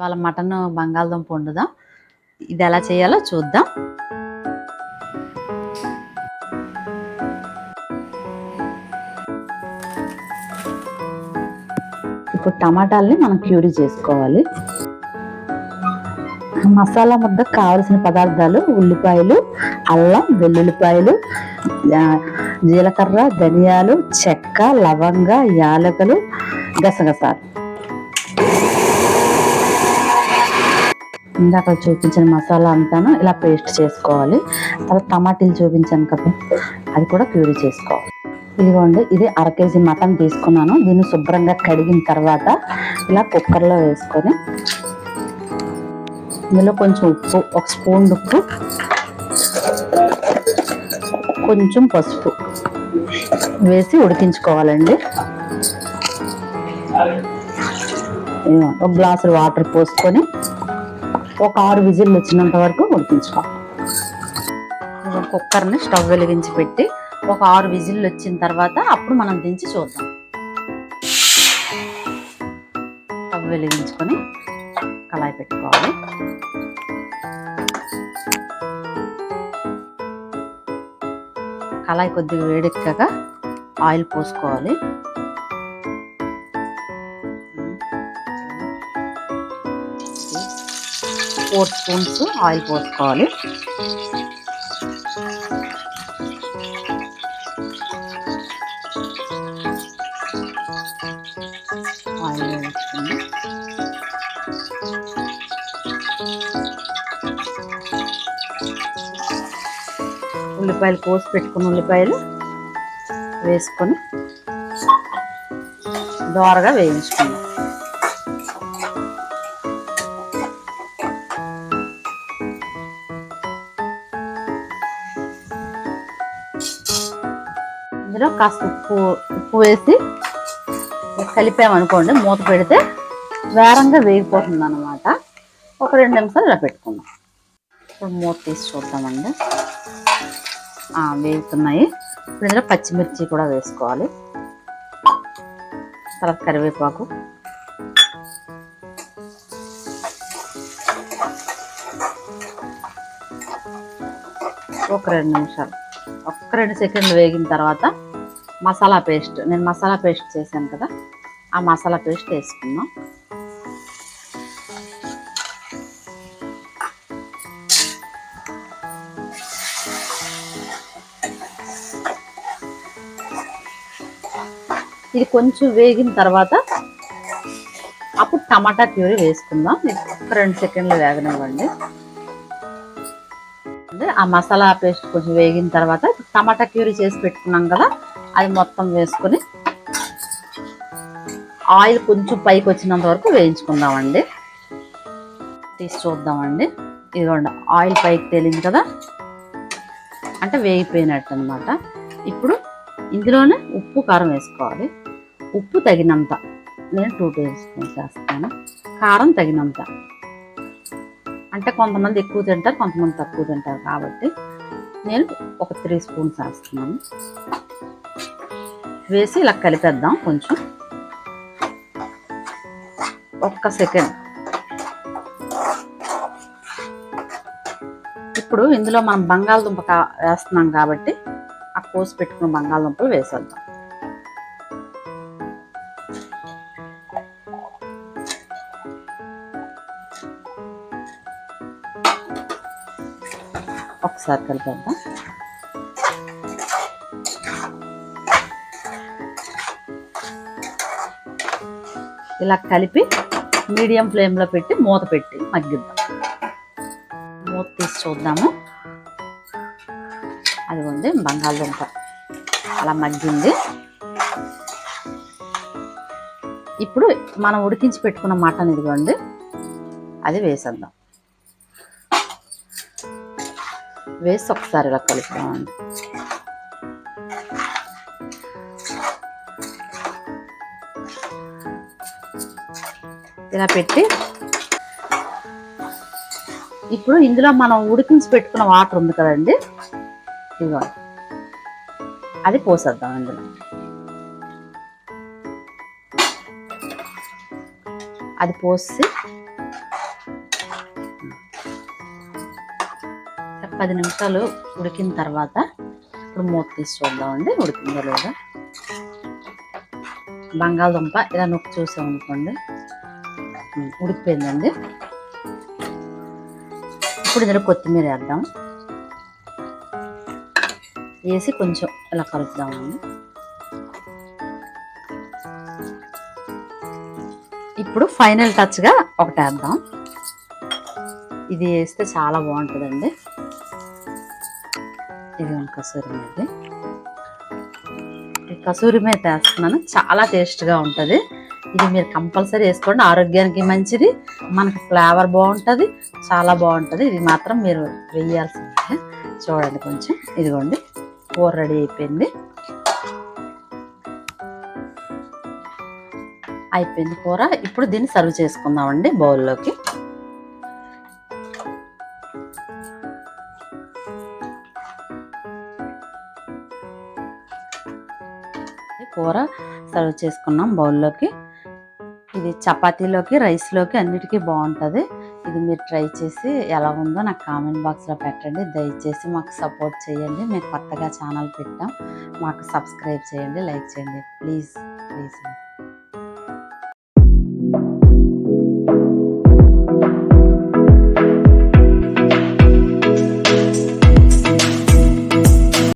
ఇవాళ మటన్ బంగాళదుంప వండుదాం. ఇది ఎలా చేయాలో చూద్దాం. ఇప్పుడు టమాటాలని మనం క్యూరీ చేసుకోవాలి. మసాలా ముద్ద కావలసిన పదార్థాలు ఉల్లిపాయలు అల్లం వెల్లుల్లిపాయలు జీలకర్ర ధనియాలు చెక్క లవంగ యాలకులు గసగసాలు. ఇందాక చూపించిన మసాలా అంతాను ఇలా పేస్ట్ చేసుకోవాలి. తర్వాత టమాటీలు చూపించాను కదా అది కూడా ప్యూరీ చేసుకోవాలి. ఇదిగోండి ఇది అర కేజీ మటన్ తీసుకున్నాను. దీన్ని శుభ్రంగా కడిగిన తర్వాత ఇలా కుక్కర్లో వేసుకొని ఇందులో కొంచెం ఉప్పు ఒక స్పూన్ ఉప్పు కొంచెం పసుపు వేసి ఉడికించుకోవాలండి. ఒక గ్లాసు వాటర్ పోసుకొని ఒక ఆరు విజిల్లు వచ్చినంత వరకు ఉడికించుకోవాలి కుక్కర్ని స్టవ్ వెలిగించి పెట్టి ఒక ఆరు విజిల్లు వచ్చిన తర్వాత అప్పుడు మనం దించి చూద్దాం. స్టవ్ వెలిగించుకొని కళాయి పెట్టుకోవాలి. కళాయి కొద్దిగా వేడెక్కాక ఆయిల్ పోసుకోవాలి. ఫోర్ స్పూన్స్ ఆయిల్ పోసుకోవాలి. ఆయిల్ వేసుకుంది ఉల్లిపాయలు కోసి పెట్టుకున్న ఉల్లిపాయలు వేసుకొని దోరగా వేయించుకుందాం. అందులో కాస్త ఉప్పు ఉప్పు వేసి కలిపామనుకోండి మూత పెడితే వేరంగా వేగిపోతుంది అనమాట ఒక రెండు నిమిషాలు ఇలా పెట్టుకుందాం. ఇప్పుడు మూత తీసి చూద్దామండి. వేగుతున్నాయి. ఇప్పుడు ఇందులో పచ్చిమిర్చి కూడా వేసుకోవాలి. తర్వాత కరివేపాకు. ఒక రెండు నిమిషాలు. ఒక్క రెండు సెకండ్లు వేగిన తర్వాత మసాలా పేస్ట్ నేను మసాలా పేస్ట్ చేశాను కదా ఆ మసాలా పేస్ట్ వేసుకుందాం. ఇది కొంచెం వేగిన తర్వాత అప్పుడు టమాటా ప్యూరీ వేసుకుందాం. ఒక రెండు సెకండ్లు వేగనివ్వండి. అంటే ఆ మసాలా పేస్ట్ కొంచెం వేగిన తర్వాత టమాటా ప్యూరీ చేసి పెట్టుకున్నాం కదా అది మొత్తం వేసుకొని ఆయిల్ కొంచెం పైకి వచ్చినంత వరకు వేయించుకుందామండి. తీసి చూద్దామండి. ఇదిగోండి ఆయిల్ పైకి తేలింది కదా? అంటే వేగిపోయినట్టు అనమాట ఇప్పుడు ఇందులోనే ఉప్పు కారం వేసుకోవాలి. ఉప్పు తగినంత. నేను టూ టేబుల్ స్పూన్స్ వేస్తాను. కారం తగినంత. అంటే కొంతమంది ఎక్కువ తింటారు కొంతమంది తక్కువ తింటారు కాబట్టి నేను ఒక త్రీ స్పూన్స్ వేస్తున్నాను. వేసి ఇలా కలిపేద్దాం కొంచెం. ఒక్క సెకండ్. ఇప్పుడు ఇందులో మనం బంగాళదుంప కా- వేస్తున్నాం కాబట్టి ఆ కోసి పెట్టుకున్న బంగాళదుంపలు వేసేద్దాం. ఒకసారి కలిపేద్దాం. ఇలా కలిపి మీడియం ఫ్లేమ్లో పెట్టి మూత పెట్టి మగ్గిద్దాం. మూత తీసి చూద్దాము. అదిగోండి బంగాళదుంప అలా మగ్గింది. ఇప్పుడు మనం ఉడికించి పెట్టుకున్న మటన్ ఇదిగోండి అది వేసేద్దాం. వేసి ఒకసారి ఇలా కలుపుదామండి. ఇలా పెట్టి ఇప్పుడు ఇందులో మనం ఉడికించి పెట్టుకున్న వాటర్ ఉంది కదండి? ఇదిగో. అది పోసేద్దాం ఇందులో. అది పోసి పది నిమిషాలు ఉడికిన తర్వాత ఇప్పుడు మూత తీసి చూద్దామండి. ఉడికిందో లేదా? బంగాళదుంప ఇలా నొక్కి చూసాం అనుకోండి ఉడికిపోయిందండి. ఇప్పుడు ఇందులో కొత్తిమీర వేద్దాం. వేసి కొంచెం ఇలా కలుపుదామండి. ఇప్పుడు ఫైనల్ టచ్గా ఒకటి వేద్దాం. ఇది వేస్తే చాలా బాగుంటుందండి. ఇది కసూరి మేతి. కసూరి మేత వేస్తున్నాను చాలా టేస్ట్గా ఉంటుంది. ఇది మీరు కంపల్సరీ వేసుకోండి. ఆరోగ్యానికి మంచిది. మనకు ఫ్లేవర్ బాగుంటుంది. చాలా బాగుంటుంది. ఇది మాత్రం మీరు వేయాల్సిందే. చూడండి కొంచెం. ఇదిగోండి. కూర రెడీ అయిపోయింది. అయిపోయింది కూర. ఇప్పుడు దీన్ని సర్వ్ చేసుకుందామండి బౌల్లోకి. కూర సర్వ్ చేసుకున్నాం బౌల్లోకి. ఇది చపాతీలోకి రైస్లోకి అన్నిటికీ బాగుంటుంది. ఇది మీరు ట్రై చేసి ఎలా ఉందో నాకు కామెంట్ బాక్స్లో పెట్టండి. దయచేసి మాకు సపోర్ట్ చేయండి. మేము కొత్తగా ఛానల్ పెట్టాం. మాకు సబ్స్క్రైబ్ చేయండి లైక్ చేయండి. Please please.